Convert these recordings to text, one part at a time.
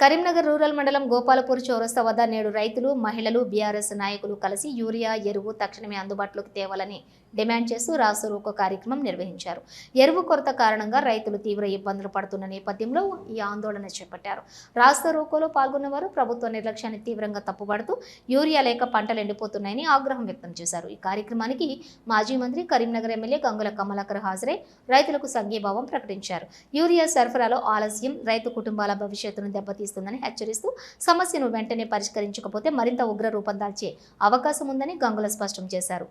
Karimnagar rural మండలం గోపాలపూర్ చౌరస్తా వద్ద నేడు రైతులు మహిళలు బీఆర్ఎస్ నాయకులు కలిసి యూరియా ఎరువు తక్షణమే అందుబాటులోకి తేవాలని డిమాండ్ చేస్తూ రాష్ట్ర రోకో కార్యక్రమం నిర్వహించారు. ఎరువు కొరత కారణంగా రైతులు తీవ్ర ఇబ్బందులు పడుతున్న నేపథ్యంలో ఈ ఆందోళన చేపట్టారు. రాష్ట్ర రోకోలో పాల్గొన్న వారు ప్రభుత్వ నిర్లక్ష్యాన్ని తీవ్రంగా తప్పుపడుతూ యూరియా లేక పంటలు ఎండిపోతున్నాయని ఆగ్రహం వ్యక్తం చేశారు. ఈ కార్యక్రమానికి మాజీ మంత్రి కరీంనగర్ ఎమ్మెల్యే గంగుల కమలాకర్ హాజరై రైతులకు సంఘీభావం ప్రకటించారు. యూరియా సరఫరాలో ఆలస్యం రైతు కుటుంబాల భవిష్యత్తును దెబ్బతీస్తుందని హెచ్చరిస్తూ సమస్యను వెంటనే పరిష్కరించకపోతే మరింత ఉగ్ర రూపం దాల్చే అవకాశం ఉందని గంగుల స్పష్టం చేశారు.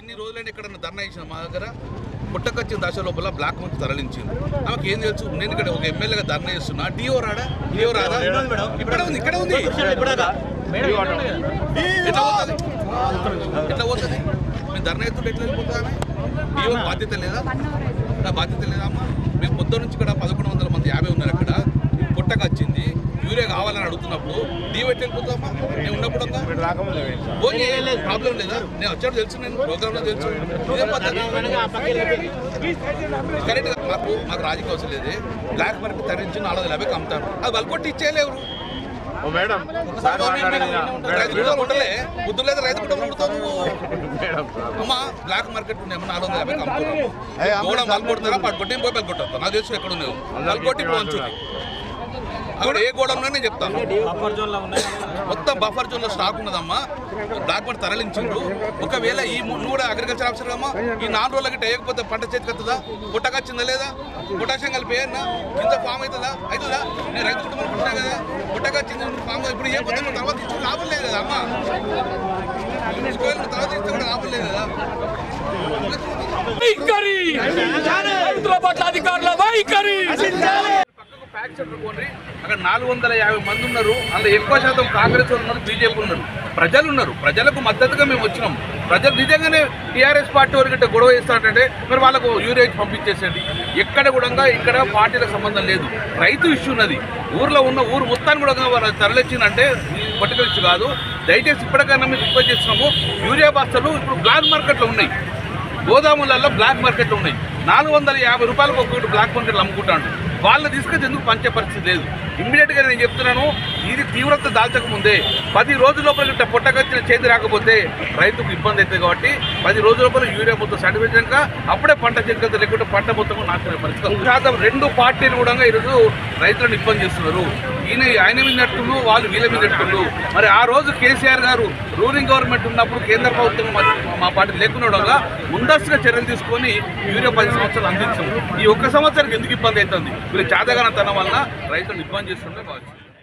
ఇన్ని రోజులైనా ఇక్కడ ధర్నా ఇచ్చిన మా దగ్గర పుట్టకొచ్చిన దశ లోపల బ్లాక్ మంత్ తరలించింది ఆమెకి ఏం తెలుసు? నేను ఇక్కడ ఒక ఎమ్మెల్యేగా ధర్నా చేస్తున్నా. DO Rada? డిఓ రాదా? ఇక్కడ ఉంది ఇక్కడ ఉంది. ఎట్లా పోతుంది? ఎట్లా పోతుంది? మేము ధర్నా ఎత్తుంటే ఎట్లా వెళ్ళిపోతుంది డిఓ బాధ్యత లేదా? నా బాధ్యత లేదా అమ్మా మేము పొద్దు నుంచి ఇక్కడ పదకొండు వందల మంది యాభై ఉన్నారు అక్కడ. పుట్టకు వచ్చింది. యూరియా కావాలని అడుగుతున్నప్పుడు డిఓ ఎట్లా వెళ్ళిపోతామా నేను ఉన్నప్పుడు? పోనీ ప్రాబ్లం లేదా? నేను వచ్చాడు తెలుసు నేను ప్రోగ్రామ్లో తెలుసు. ఇదే పద్ధతి. కరెక్ట్ మాకు మాకు రాజకీయ అవసరం లేదు. బ్లాక్ మార్కెట్ తరించి నాలుగు వందల యాభైకి అమ్ముతారు. అది వాళ్ళు కొట్టి ఇచ్చేయలేరు. ఓ మేడం. బుద్ధులు లేదు రైతు కుటుంబం మేడం. అమ్మా బ్లాక్ మార్కెట్ ఉన్నాయమ్మా నాలుగు వందల యాభైకి అమ్ముతున్నాము కూడా వాళ్ళు కొడుతారా పట్టు కొట్టి పోయి పళ్ళు కొట్టా నాకు తెలుసు ఎక్కడ ఉన్నావు వాళ్ళు కొట్టి పోంచుది అక్కడ ఏ గోడంలో నేను చెప్తాను. మొత్తం బఫర్ జోన్లో స్టాక్ ఉన్నదమ్మా. బ్లాక్ మార్కెట్ తరలించిండ్రు. ఒకవేళ ఈ ము- నువ్వు కూడా అగ్రికల్చర్ ఆఫీసర్ అమ్మా ఈ నాలుగు రోజులకి వేయకపోతే పంట చేతికి వస్తుందా? పుట్టకొచ్చిందా లేదా? పొటాషియం కలిపి కింద ఫామ్ అవుతుందా? అవుతుందా? నేను రైతు కుటుంబం నువ్వు ఫామ్ ఇప్పుడు ఏ పొద్దున్న తర్వాత ఇచ్చి లాభం లేదు కదా అమ్మా. తర్వాత ఇస్తే కూడా లాభం లేదు కదా. అధికారుల వైఖరి! అక్కడ నాలుగు వందల యాభై మంది ఉన్నారు. అందులో ఎక్కువ శాతం కాంగ్రెస్ వాళ్ళు ఉన్నారు బీజేపీ ఉన్నారు. ప్రజలు ఉన్నారు ప్రజలకు మద్దతుగా మేము వచ్చినాం. ప్రజలు నిజంగానే టీఆర్ఎస్ పార్టీ వరకు గొడవ చేస్తారంటే మరి వాళ్ళకు యూరేజ్ పంపించేసేది ఎక్కడ కూడా ఇక్కడ పార్టీలకు సంబంధం లేదు. రైతు ఇష్యూ ఉన్నది. ఊర్లో ఉన్న ఊరు మొత్తాన్ని కూడా వాళ్ళు తరలిచ్చిందంటే పొలిటికల్ ఇష్యూ కాదు. దయచేసి ఇప్పటికైనా మేము రిక్వెస్ట్ చేస్తున్నాము. యూరియా బస్తాలు ఇప్పుడు బ్లాక్ మార్కెట్లో ఉన్నాయి. గోదాములలో బ్లాక్ మార్కెట్లు ఉన్నాయి. నాలుగు వందల యాభై రూపాయలకు ఒకటి బ్లాక్ మార్కెట్లు అమ్ముకుంటాడు వాళ్ళు తీసుకొచ్చి ఎందుకు పంచే పరిస్థితి లేదు? ఇమ్మీడియట్గా నేను చెప్తున్నాను ఇది తీవ్రత దాల్చక ముందే పది రోజుల లోపల పుట్టకొచ్చిన చేతి రాకపోతే రైతుకు ఇబ్బంది అవుతుంది కాబట్టి పది రోజుల లోపల యూరియా మొత్తం సర్టిఫికేట్ అప్పుడే పంట చేతికి లేకుంటే పంట మొత్తం నాశనం పరిస్థితి శాతం రెండు పార్టీలు కూడా ఈరోజు రైతులను ఇబ్బంది చేస్తున్నారు. ఈయన ఆయన మీద వాళ్ళు వీళ్ళ మీద మరి ఆ రోజు కేసీఆర్ గారు రూలింగ్ గవర్నమెంట్ ఉన్నప్పుడు కేంద్ర ప్రభుత్వం మా- పార్టీ లేకుండా ముందస్తుగా చర్యలు తీసుకొని యూరియా పది సంవత్సరాలు అందించాము ఈ ఒక్క సంవత్సరానికి ఎందుకు ఇబ్బంది అవుతుంది? వీళ్ళు చాదగాన వల్ల రైతులను ఇబ్బంది చేస్తుండే భావిస్తుంది